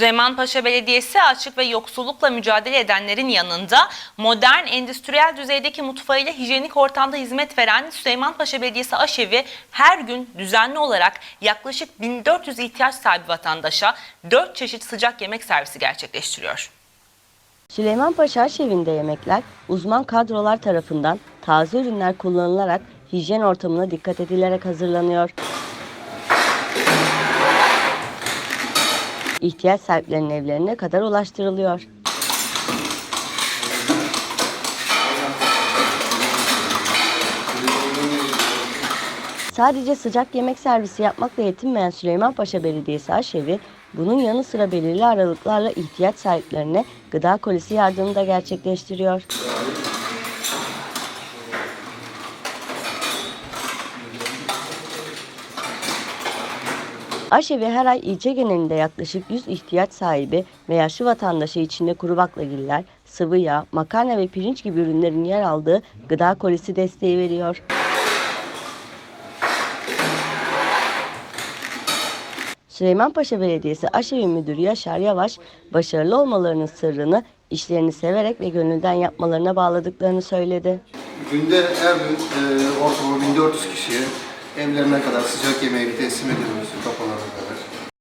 Süleymanpaşa Belediyesi açık ve yoksullukla mücadele edenlerin yanında modern endüstriyel düzeydeki mutfağıyla hijyenik ortamda hizmet veren Süleymanpaşa Belediyesi aşevi her gün düzenli olarak yaklaşık 1400 ihtiyaç sahibi vatandaşa 4 çeşit sıcak yemek servisi gerçekleştiriyor. Süleymanpaşa Aşevi'nde yemekler uzman kadrolar tarafından taze ürünler kullanılarak hijyen ortamına dikkat edilerek hazırlanıyor. İhtiyaç sahiplerinin evlerine kadar ulaştırılıyor. Sadece sıcak yemek servisi yapmakla yetinmeyen Süleymanpaşa Belediyesi Aşevi, bunun yanı sıra belirli aralıklarla ihtiyaç sahiplerine gıda kolisi yardımı da gerçekleştiriyor. Aşevi her ay ilçe genelinde yaklaşık 100 ihtiyaç sahibi ve yaşlı vatandaşı içinde kuru baklagiller, sıvı yağ, makarna ve pirinç gibi ürünlerin yer aldığı gıda kolisi desteği veriyor. Süleymanpaşa Belediyesi Aşevi Müdürü Yaşar Yavaş, başarılı olmalarının sırrını işlerini severek ve gönülden yapmalarına bağladıklarını söyledi. Günde her gün e, ortalama 1400 kişiye evlerine kadar sıcak yemeği teslim ediyoruz kafalarına.